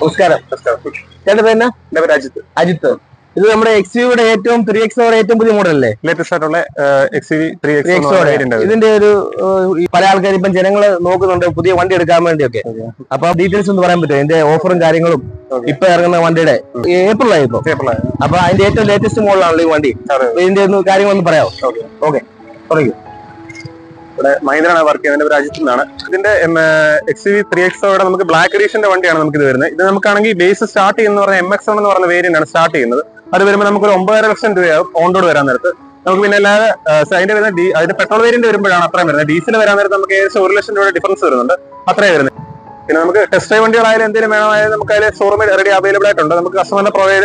നമസ്കാരം ചേട്ടൻ പേര്? എന്റെ പേര് അജിത്ത്. അജിത്ത്. ഇത് നമ്മുടെ എക്സ് യുടെ ഏറ്റവും ത്രീ എക്സോടെ ഏറ്റവും പുതിയ മോഡൽ അല്ലേ? ലേറ്റസ്റ്റ് ആയിട്ടുള്ള ഇതിന്റെ ഒരു പല ആൾക്കാർ ഇപ്പം ജനങ്ങൾ നോക്കുന്നുണ്ട് പുതിയ വണ്ടി എടുക്കാൻ വേണ്ടിയൊക്കെ. അപ്പൊ ഡീറ്റെയിൽസ് ഒന്ന് പറയാൻ പറ്റുമോ? ഇതിന്റെ ഓഫറും കാര്യങ്ങളും ഇപ്പൊ ഇറങ്ങുന്ന വണ്ടിയുടെ. ഏപ്രിലായി ഇപ്പൊ. അപ്പൊ അതിന്റെ ഏറ്റവും ലേറ്റസ്റ്റ് മോഡലാണല്ലോ ഈ വണ്ടി. ഇതിന്റെ ഒന്ന് കാര്യങ്ങളൊന്ന് പറയാമോ? ഓക്കെ. പറയൂ. ഇവിടെ മഹീന്ദ്രയാണ് വർക്ക് ചെയ്യുന്നത് എന്റെ രാജ്യത്തു നിന്നാണ്. ഇതിന്റെ എക്സ് വി ത്രീ എക്സോടെ നമുക്ക് ബ്ലാക്ക് എഡീഷന്റെ വണ്ടിയാണ് നമുക്ക് ഇത് വരുന്നത്. ഇത് നമുക്കാണെങ്കിൽ ബേസ് സ്റ്റാർട്ട് ചെയ്യുന്ന പറഞ്ഞ എം എക്സ് എന്ന് പറഞ്ഞ വേരിയന്റ് ആണ് സ്റ്റാർട്ട് ചെയ്യുന്നത്. അത് വരുമ്പോൾ നമുക്ക് ഒരു ഒമ്പതര ലക്ഷം രൂപയാവും ഓൺ റോഡ് വരാൻ നേരത്ത്. നമുക്ക് പിന്നെ അല്ലാതെ അതിന്റെ വരുന്ന ഡി- അതിന്റെ പെട്രോൾ വേരിയന്റ് വരുമ്പോഴാണ് അത്രയും വരുന്നത്. ഡീസൽ വരാൻ നേരത്ത് നമുക്ക് ഏകദേശം ഒരു ലക്ഷം രൂപയുടെ ഡിഫറൻസ് വരുന്നുണ്ട്. അത്രയും വരുന്നത്. പിന്നെ നമുക്ക് ടെസ്റ്റ് ഡ്രൈവ് വണ്ടികളായാലും എന്തെങ്കിലും വേണമായാലും നമുക്ക് അതിൽ ഷോറൂമിൽ റെഡി അവൈലബിൾ ആയിട്ടുണ്ട്. നമുക്ക് കസ്റ്റമറിന്റെ പ്രൊവൈഡ്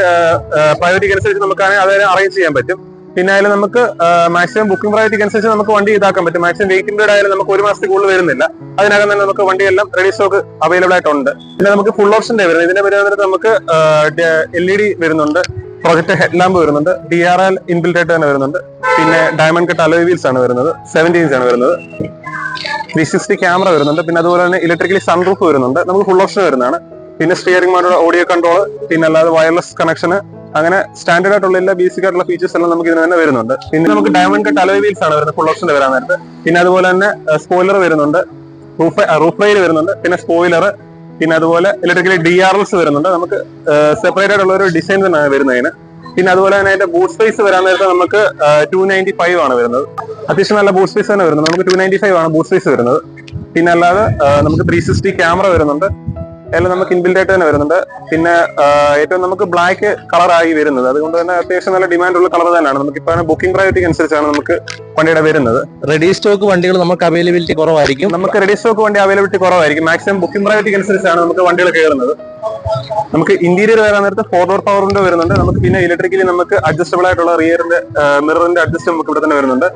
പ്രൈവറ്റിക്ക് അനുസരിച്ച് നമുക്ക് അതിനെ അറേഞ്ച് ചെയ്യാൻ പറ്റും. പിന്നെ അതിൽ നമുക്ക് മാക്സിമം ബുക്കിംഗ് പ്രൈവറ്റിക്ക് അനുസരിച്ച് നമുക്ക് വണ്ടി ഇതാക്കാൻ പറ്റും. മാക്സിമം വെയിറ്റിംഗ് പീരീഡ് ആയാലും നമുക്ക് ഒരു മാസത്തിൽ കൂടുതൽ വരുന്നില്ല. അതിനകം തന്നെ നമുക്ക് വണ്ടിയെല്ലാം റെഡി സ്റ്റോക്ക് അവൈലബിൾ ആയിട്ടുണ്ട്. പിന്നെ നമുക്ക് ഫുൾ ഓപ്ഷന്റെ വരുന്നത്. ഇതിന്റെ വരുന്നത് നമുക്ക് എൽ ഇ ഡി വരുന്നുണ്ട്. പ്രൊജക്ട് ഹെഡ് ലാമ്പ് വരുന്നുണ്ട്. ഡി ആർ എൽ ഇൻബിൽറ്റ് ആയിട്ട് തന്നെ വരുന്നുണ്ട്. പിന്നെ ഡയമണ്ട് കട്ട് അലോയ് വീൽസ് ആണ് വരുന്നത്. സെവന്റീൻസ് ആണ് വരുന്നത്. ത്രീ സിക്സ്റ്റി ക്യാമറ വരുന്നുണ്ട്. പിന്നെ അതുപോലെ തന്നെ ഇലക്ട്രിക്കലി സൺറൂഫ് വരുന്നുണ്ട്. നമുക്ക് ഫുൾ ഓപ്ഷൻ വരുന്നതാണ്. പിന്നെ സ്റ്റിയറിംഗ് മോഡൽ ഓഡിയോ കൺട്രോൾ പിന്നെ അല്ലാതെ വയർലെസ് കണക്ഷൻ അങ്ങനെ സ്റ്റാൻഡേർഡ് ആയിട്ടുള്ള എല്ലാ ബേസിക് ആയിട്ടുള്ള ഫീച്ചേഴ്സ് എല്ലാം നമുക്ക് ഇതിന് തന്നെ വരുന്നുണ്ട്. പിന്നെ നമുക്ക് ഡയമണ്ട് കട്ട് അലോയ് വീൽസ് ആണ് വരുന്നത് ഫുൾ ഓപ്ഷൻ വരാൻ നേരത്തെ. പിന്നെ അതുപോലെ തന്നെ സ്പോയിലർ വരുന്നുണ്ട്. റൂഫ് റൂഫ് റൈൽ വരുന്നുണ്ട്. പിന്നെ സ്പോയിലർ പിന്നെ അതുപോലെ ഇലക്ട്രിക്കലി ഡി ആർ എൽസ് വരുന്നുണ്ട്. നമുക്ക് സെപ്പറേറ്റ് ആയിട്ടുള്ള ഒരു ഡിസൈൻ തന്നെയാണ് വരുന്നതിന് പിന്നെ അതുപോലെ തന്നെ അതിന്റെ ബൂട്ട് സ്പേസ് വരാൻ നേരത്തെ നമുക്ക് ടു നയന്റി ഫൈവ് ആണ് വരുന്നത്. അത്യാവശ്യം നല്ല ബൂട്ട് സ്പേസ് തന്നെ വരുന്നത്. നമുക്ക് ടു നയന്റി ഫൈവ് ആണ് ബൂട്ട് സ്പേസ് വരുന്നത്. പിന്നെ അല്ലാതെ നമുക്ക് ത്രീ സിക്സ്റ്റി ക്യാമറ വരുന്നുണ്ട്. എല്ലാം നമുക്ക് ഇൻബിൽഡ് ആയിട്ട് തന്നെ വരുന്നുണ്ട്. പിന്നെ ഏറ്റവും നമുക്ക് ബ്ലാക്ക് കളറായി വരുന്നത്. അതുകൊണ്ട് തന്നെ അത്യാവശ്യം നല്ല ഡിമാൻഡ് ഉള്ള കളർ തന്നെയാണ്. നമുക്ക് ഇപ്പൊ ബുക്കിംഗ് പ്രയോറിറ്റിക്ക് അനുസരിച്ചാണ് നമുക്ക് വണ്ടിയുടെ വരുന്നത്. റെഡി സ്റ്റോക്ക് വണ്ടികൾ നമുക്ക് അവൈലബിലിറ്റി കുറവായിരിക്കും. നമുക്ക് റെഡി സ്റ്റോക്ക് വണ്ടി അവൈലബിലിറ്റി കുറവായിരിക്കും. മാക്സിമം ബുക്കിംഗ് പ്രയോറിറ്റിക്ക് അനുസരിച്ചാണ് നമുക്ക് വണ്ടികൾ കയറുന്നത്. നമുക്ക് ഇന്റീരിയർ വരാൻ നേരത്തെ ഫോർ ഡോർ പവർ വിൻഡോ വരുന്നുണ്ട്. നമുക്ക് പിന്നെ ഇലക്ട്രിക്കലി നമുക്ക് അഡ്ജസ്റ്റബിൾ ആയിട്ടുള്ള റിയറിന്റെ മിററിന്റെ അഡ്ജസ്റ്റ് നമുക്ക് ഇവിടെ തന്നെ വരുന്നുണ്ട്.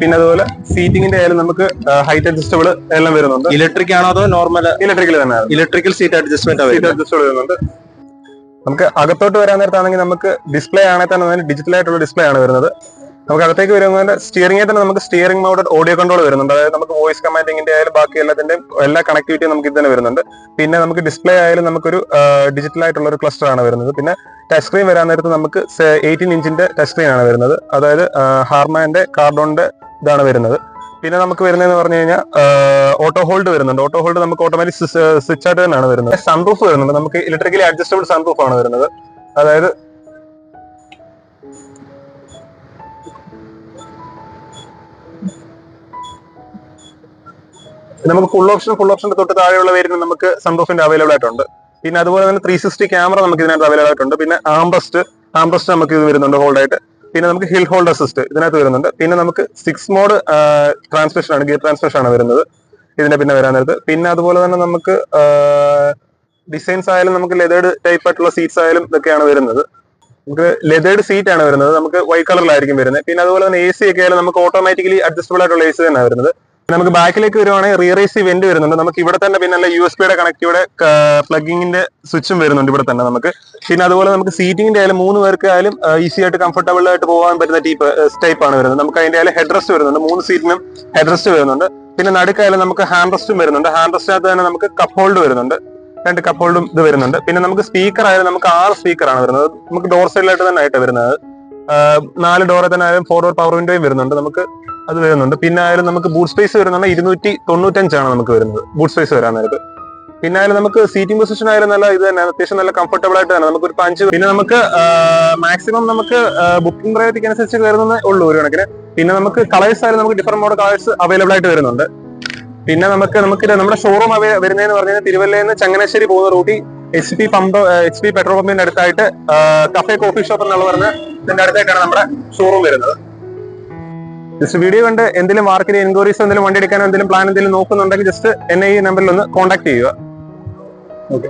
പിന്നെ അതുപോലെ സീറ്റിംഗിന്റെ ആയാലും നമുക്ക് ഹൈറ്റ് അഡ്ജസ്റ്റബിൾ എല്ലാം വരുന്നുണ്ട്. ഇലക്ട്രിക് ആണോ അതോ നോർമൽ ഇലക്ട്രിക്കൽ തന്നെ electrical seat adjustment seat adjustable വരുന്നുണ്ട്. നമുക്ക് അകത്തോട്ട് വരാൻ നേരത്താണെങ്കിൽ നമുക്ക് ഡിസ്പ്ലേ ആണെങ്കിൽ തന്നെ ഡിജിറ്റൽ ആയിട്ടുള്ള ഡിസ്പ്ലേ ആണ് വരുന്നത്. നമുക്ക് അകത്തേക്ക് വരുന്നതിന്റെ സ്റ്റിയറിംഗിൽ തന്നെ നമുക്ക് സ്റ്റിയറിംഗ് മോഡ് ഓഡിയോ കൺട്രോൾ വരുന്നുണ്ട്. അതായത് നമുക്ക് വോയിസ് കമാൻഡിങ്ങിന്റെ ആയാലും ബാക്കി എല്ലാത്തിന്റെയും എല്ലാ കണക്ടിവിറ്റിയും നമുക്ക് ഇത് തന്നെ വരുന്നുണ്ട്. പിന്നെ നമുക്ക് ഡിസ്പ്ലേ ആയാലും നമുക്കൊരു ഡിജിറ്റൽ ആയിട്ടുള്ള ഒരു ക്ലസ്റ്റർ ആണ് വരുന്നത്. പിന്നെ ടച്ച് സ്ക്രീൻ വരാൻ നേരത്ത് നമുക്ക് എയ്റ്റീൻ ഇഞ്ചിന്റെ ടച്ച് സ്ക്രീൻ ആണ് വരുന്നത്. അതായത് ഹാർമാന്റെ കാർഡോണിന്റെ ഇതാണ് വരുന്നത്. പിന്നെ നമുക്ക് വരുന്നതെന്ന് പറഞ്ഞു കഴിഞ്ഞാൽ ഓട്ടോ ഹോൾഡ് വരുന്നുണ്ട്. ഓട്ടോ ഹോൾഡ് നമുക്ക് ഓട്ടോമാറ്റിക് സ്വിച്ച് ആയിട്ട് തന്നെയാണ് വരുന്നത്. സൺറൂഫ് വരുന്നുണ്ട്. നമുക്ക് ഇലക്ട്രിക്കലി അഡ്ജസ്റ്റബിൾ സൺറൂഫ് ആണ് വരുന്നത്. അതായത് നമുക്ക് ഫുൾ ഓപ്ഷൻ ഫുൾ ഓപ്ഷന്റെ തൊട്ട് താഴെയുള്ള വേരിയന്റ് നമുക്ക് സൺറൂഫിന്റെ അവൈലബിൾ ആയിട്ടുണ്ട്. പിന്നെ അതുപോലെ തന്നെ ത്രീ സിക്സ്റ്റി ക്യാമറ നമുക്ക് ഇതിനകത്ത് അവൈലബിൾ ആയിട്ടുണ്ട്. പിന്നെ ആംബ്രസ്റ്റ് ആംബ്രസ്റ്റ് നമുക്ക് ഇത് വരുന്നുണ്ട് ഹോൾഡ് ആയിട്ട്. പിന്നെ നമുക്ക് ഹിൽ ഹോൾഡ് അസിസ്റ്റ് ഇതിനകത്ത് വരുന്നുണ്ട്. പിന്നെ നമുക്ക് സിക്സ് മോഡ് ട്രാൻസ്മിഷൻ ആണ് ഗിയർ ട്രാൻസ്മിഷൻ ആണ് വരുന്നത്. ഇതിന്റെ പിന്നെ വരാൻ നേരത്ത്. പിന്നെ അതുപോലെ തന്നെ നമുക്ക് ഡിസൈൻസ് ആയാലും നമുക്ക് ലെതേർഡ് ടൈപ്പ് ആയിട്ടുള്ള സീറ്റ്സ് ആയാലും ഇതൊക്കെയാണ് വരുന്നത്. നമുക്ക് ലെതേർഡ് സീറ്റ് ആണ് വരുന്നത്. നമുക്ക് വൈറ്റ് കളറിലായിരിക്കും വരുന്നത്. പിന്നെ അതുപോലെ തന്നെ എ സി ഒക്കെ ആയാലും നമുക്ക് ഓട്ടോമാറ്റിക്കലി അഡ്ജസ്റ്റബിൾ ആയിട്ടുള്ള എ സി തന്നെ വരുന്നത്. നമുക്ക് ബാക്കിലേക്ക് വരുവാണെങ്കിൽ റീറേസ് ഇവന്റ് വെന്റ് വരുന്നുണ്ട്. നമുക്ക് ഇവിടെ തന്നെ പിന്നെ അല്ല യു എസ് പിയുടെ കണക്റ്റിവിടെ പ്ലഗിങ്ങിന്റെ സ്വിച്ചും വരുന്നുണ്ട് ഇവിടെ തന്നെ നമുക്ക്. പിന്നെ അതുപോലെ നമുക്ക് സീറ്റിംഗിന്റെ ആയാലും മൂന്ന് പേർക്ക് ആയാലും ഈസി ആയിട്ട് കംഫർട്ടബിൾ ആയിട്ട് പോകാൻ പറ്റുന്ന ടൈപ്പ് ടൈപ്പ് ആണ് വരുന്നത്. നമുക്ക് അതിന്റെ ആയാലും ഹെഡ് റെസ്റ്റ് വരുന്നുണ്ട്. മൂന്ന് സീറ്റിനും ഹെഡ് റെസ്റ്റ് വരുന്നുണ്ട്. പിന്നെ നടുക്കായാലും നമുക്ക് ഹാൻഡ് റെസ്റ്റും വരുന്നുണ്ട്. ഹാൻഡ് റെസ്റ്റിനകത്ത് തന്നെ നമുക്ക് കപ്പ് ഹോൾഡ് വരുന്നുണ്ട്. രണ്ട് കപ്പ് ഹോൾഡും ഇത് വരുന്നുണ്ട്. പിന്നെ നമുക്ക് സ്പീക്കർ ആയാലും നമുക്ക് ആറ് സ്പീക്കർ ആണ് വരുന്നത്. നമുക്ക് ഡോർ സൈഡിലായിട്ട് തന്നെ ആയിട്ട് വരുന്നത് നാല് ഡോറെ തന്നെ ആയാലും ഫോർ ഡോർ പവർ വിൻഡോയും വരുന്നുണ്ട്. നമുക്ക് അത് വരുന്നുണ്ട്. പിന്നെ ആയാലും നമുക്ക് ബൂട്ട് സ്പേസ് വരുന്നുണ്ട്. ഇരുന്നൂറ്റി തൊണ്ണൂറ്റഞ്ചാണ് നമുക്ക് വരുന്നത്. ബൂട്ട് സ്പേസ് വരാൻ നേരത്ത്. പിന്നെ ആയാലും നമുക്ക് സീറ്റിംഗ് പൊസിഷൻ ആയാലും നല്ല ഇത് തന്നെ. അത്യാവശ്യം നല്ല കംഫർട്ടബിൾ ആയിട്ട് തന്നെ. നമുക്ക് ഒരു പഞ്ച് പിന്നെ നമുക്ക് മാക്സിമം നമുക്ക് ബുക്കിംഗ് റേറ്റ് അനുസരിച്ച് വരുന്നതേ ഉള്ളൂ ഒരു കണക്കിന്. പിന്നെ നമുക്ക് കളേഴ്സ് ആയാലും നമുക്ക് ഡിഫറെന്റ് മോഡൽ കളേഴ്സ് അവൈലബിൾ ആയിട്ട് വരുന്നുണ്ട്. പിന്നെ നമുക്ക് നമുക്ക് നമ്മുടെ ഷോറൂം വരുന്നതെന്ന് പറഞ്ഞാൽ തിരുവല്ലയിൽ നിന്ന് ചങ്ങനാശ്ശേരി പോകുന്ന റൂട്ടിൽ H P pump H P petrol പമ്പിന്റെ അടുത്തായിട്ട് കഫേ കോഫി ഷോപ്പ് എന്നുള്ള പറഞ്ഞ ഇതിന്റെ അടുത്തായിട്ടാണ് നമ്മുടെ ഷോറൂം വരുന്നത്. ജസ്റ്റ് വീഡിയോ കണ്ട് എന്തെങ്കിലും മാർക്കറ്റ് എൻക്വയറീസ് എന്തെങ്കിലും വണ്ടി എടുക്കാനോ എന്തെങ്കിലും പ്ലാൻ എന്തെങ്കിലും നോക്കുന്നുണ്ടെങ്കിൽ ജസ്റ്റ് എന്നെ ഈ നമ്പറിൽ ഒന്ന് കോൺടാക്ട് ചെയ്യുക. ഓക്കെ